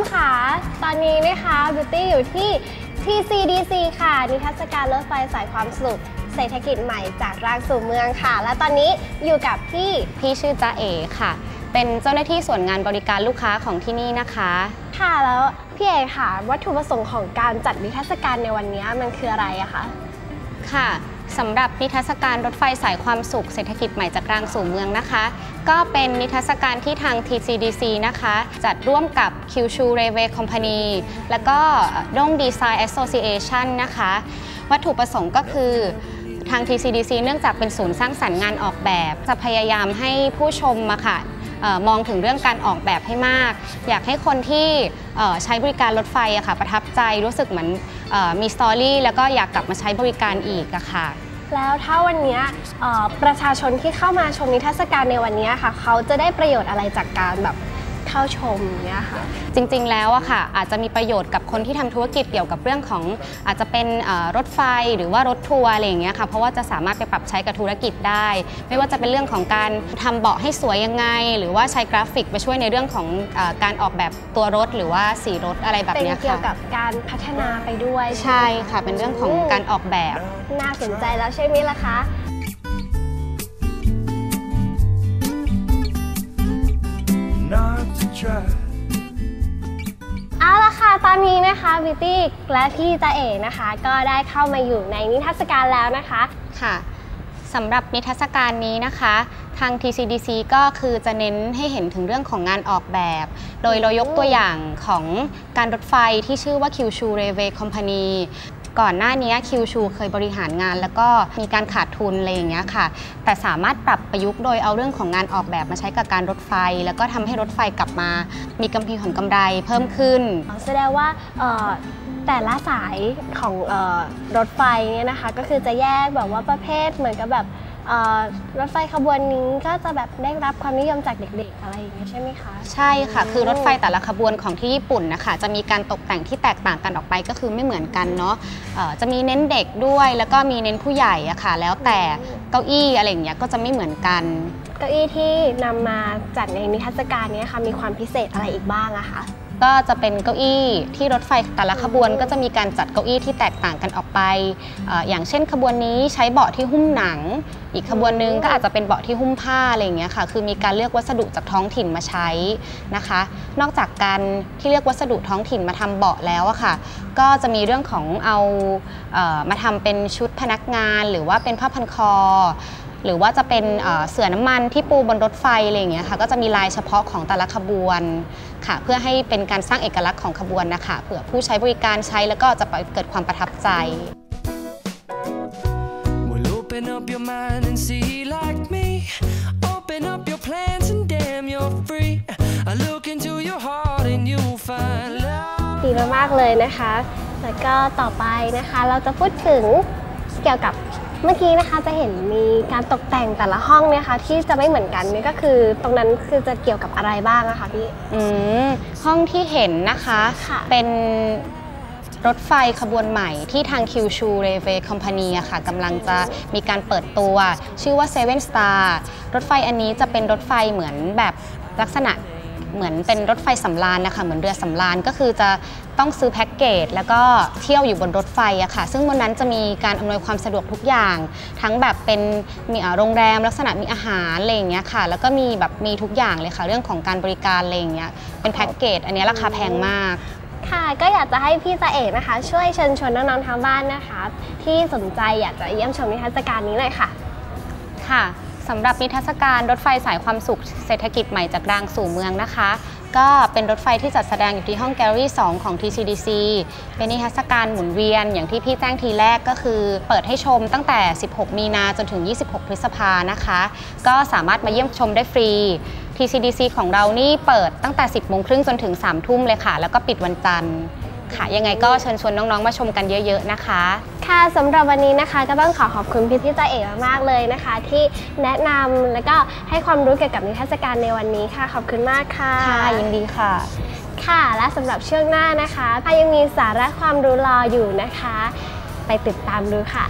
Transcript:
มค่ะ ตอนนี้นะคะบิวตี้อยู่ที่ TCDC ค่ะ นิทรรศการรถไฟสายความสุขเศรษฐกิจใหม่จากรางสู่เมืองค่ะ และตอนนี้อยู่กับพี่พี่ชื่อจ้าเอค่ะ เป็นเจ้าหน้าที่ส่วนงานบริการลูกค้าของที่นี่นะคะ ค่ะแล้วพี่เอค่ะ วัตถุประสงค์ของการจัดนิทรรศการในวันนี้มันคืออะไรอะคะค่ะ สำหรับนิทรรศการรถไฟสายความสุขเศรษฐกิจใหม่จากกลางสู่เมืองนะคะ ก็เป็นนิทรรศการที่ทาง TCDC นะคะ จัดร่วมกับ Kyushu Railway Company แล้วก็ด้ง Design Association นะคะ วัตถุประสงค์ก็คือทาง TCDC เนื่องจากเป็นศูนย์สร้างสรรค์งานออกแบบ จะพยายามให้ผู้ชมมาค่ะ มองถึงเรื่องการออกแบบให้มาก อยากให้คนที่ใช้บริการรถไฟอะค่ะประทับใจรู้สึกเหมือนออมีสตอรี่แล้วก็อยากกลับมาใช้บริการอีกอะค่ะแล้วถ้าวันนี้ประชาชนที่เข้ามาชมนิทรรศการในวันนี้ค่ะ เขาจะได้ประโยชน์อะไรจากการแบบ เข้าชมเนี่ยค่ะจริงๆแล้วอะค่ะอาจจะมีประโยชน์กับคนที่ทำธุรกิจเกี่ยวกับเรื่องของอาจจะเป็นเอ่อรถไฟหรือว่ารถทัวร์อะไรอย่างเงี้ยค่ะเพราะว่าจะสามารถไปปรับใช้กับธุรกิจได้ ไม่ว่าจะเป็นเรื่องของการทำเบาะให้สวยยังไง หรือว่าใช้กราฟิกไปช่วยในเรื่องของเออการออกแบบตัวรถหรือว่าสีรถอะไรแบบเป็นเนี้ยเกี่ยวค่ะกับการพัฒนาไปด้วยใช่ค่ะเป็นเรื่องของการออกแบบน่าสนใจแล้วใช่ไหมล่ะคะ try. เอาละค่ะตอนนี้นะคะบิวตี้และพี่ตาเอ๋นะคะ ก็ได้เข้ามาอยู่ในนิทรรศการแล้วนะคะค่ะสำหรับนิทรรศการนี้นะคะ ทาง TCDC ก็คือจะเน้นให้เห็นถึงเรื่องของงานออกแบบ โดยเรายกตัวอย่างของการรถไฟที่ชื่อว่า Kyushu Railway Company ก่อนหน้านี้คิวชูเคยบริหารงาน แล้วก็มีการขาดทุนอะไรอย่างเงี้ยค่ะ แต่สามารถปรับประยุกต์โดยเอาเรื่องของงานออกแบบมาใช้กับการรถไฟ แล้วก็ทำให้รถไฟกลับมา มีกำไรผลกำไรเพิ่มขึ้นแสดงว่าแต่ละสายของออรถไฟเนี่ยนะคะ ก็คือจะแยกแบบว่าประเภทเหมือนกับแบบ รถไฟขบวนนี้ก็จะแบบได้รับความนิยมจากเด็กๆ อะไรอย่างเงี้ยใช่ไหมคะใช่ค่ะ คือรถไฟแต่ละขบวนของที่ญี่ปุ่นนะคะจะมีการตกแต่งที่แตกต่างกันออกไปก็คือไม่เหมือนกันเนาะเอ่อจะมีเน้นเด็กด้วย แล้วก็มีเน้นผู้ใหญ่อะค่ะ แล้วแต่เก้าอี้อะไรอย่างเงี้ยก็จะไม่เหมือนกันเก้าอี้ที่นำมาจัดในนิทรรศการเนี้ค่ะมีความพิเศษอะไรอีกบ้างอะคะ ก็จะเป็นเก้าอี้ที่รถไฟแต่ละขบวนก็จะมีการจัดเก้าอี้ที่แตกต่างกันออกไปออย่างเช่น ขบวนนี้ใช้เบาะที่หุ้มหนัง อีกขบวนหนึงก็อาจจะเป็นเบาะที่หุ้มผ้าอะไรอย่างเงี้ยค่ะ คือมีการเลือกวัสดุจากท้องถิ่นมาใช้นะคะ นอกจากการที่เลือกวัสดุท้องถิ่นมาทำเบาะแล้วอะค่ะ ก็จะมีเรื่องของเอาเออมาทำเป็นชุดพนักงาน หรือว่าเป็นผ้าพันคอ หรือว่าจะเป็นเอ่อเสื่อน้ำมันที่ปูบนรถไฟอะไรอย่างเงี้ยค่ะก็จะมีลายเฉพาะของแต่ละขบวนค่ะ เพื่อให้เป็นการสร้างเอกลักษณ์ของขบวนนะคะเผื่อผู้ใช้บริการใช้แล้วก็จะเกิดความประทับใจ Well, open up your mind and see like me. Open up your plans and damn, you're free. I look into your heart and you'll find love. ดีมากๆเลยนะคะ แล้วก็ต่อไปนะคะเราจะพูดถึงเกี่ยวกับ เมื่อกี้นะคะจะเห็นมีการตกแต่งแต่ละห้องเนี่ยค่ะที่จะไม่เหมือนกันนี่ก็คือตรงนั้นคือจะเกี่ยวกับอะไรบ้างอะคะพี่อืมห้องที่เห็นนะคะค่ะเป็นรถไฟขบวนใหม่ที่ทาง Kyushu Railway Company อะค่ะกำลังจะมีการเปิดตัว ชื่อว่า Seven Star รถไฟอันนี้จะเป็นรถไฟเหมือนแบบลักษณะ เหมือนเป็นรถไฟสำราญนะคะ เหมือนเรือสำราญก็คือจะต้องซื้อแพ็กเกจแล้วก็เที่ยวอยู่บนรถไฟอะค่ะ ซึ่งบนนั้นจะมีการอำนวยความสะดวกทุกอย่าง ทั้งแบบเป็นมีอ่าโรงแรมลักษณะมีอาหารอะไรอย่างเงี้ยค่ะ แล้วก็มีแบบมีทุกอย่างเลยค่ะ เรื่องของการบริการอะไรอย่างเงี้ยเป็นแพ็กเกจอันเนี้ยราคาแพงมากค่ะก็อยากจะให้พี่ตาเอกนะคะ ช่วยเชิญชวนน้องๆทางบ้านนะคะ ที่สนใจอยากจะเยี่ยมชมนิทรรศการนี้เลยค่ะ ค่ะ สำหรับนิทรรศการรถไฟสายความสุขเศรษฐกิจใหม่จากรางสู่เมืองนะคะ ก็เป็นรถไฟที่จัดแสดงอยู่ที่ห้องแกลเลอรี่ 2 ของ TCDC เป็นนิทรรศการหมุนเวียนอย่างที่พี่แจ้งทีแรกก็คือ เปิดให้ชมตั้งแต่ 16 มีนาจนถึง 26 พฤษภานะคะ ก็สามารถมาเยี่ยมชมได้ฟรี TCDC ของเรานี่เปิดตั้งแต่ 10 โมงครึ่งจนถึง 3 ทุ่มเลยค่ะ แล้วก็ปิดวันจันทร์ ค่ะ ยังไงก็เชิญชวนน้องๆ มาชมกันเยอะๆนะคะ ค่ะสำหรับวันนี้นะคะ ก็ต้องขอขอบคุณพี่ที่ตาเอกมากๆเลยนะคะ ที่แนะนำแล้วก็ให้ความรู้เกี่ยวกับนิทรรศการในวันนี้ค่ะ ขอบคุณมากค่ะค่ะยินดีค่ะ ค่ะและสำหรับช่วงหน้านะคะถ้ายังมีสาระความรู้รออยู่นะคะ ไปติดตามดูค่ะ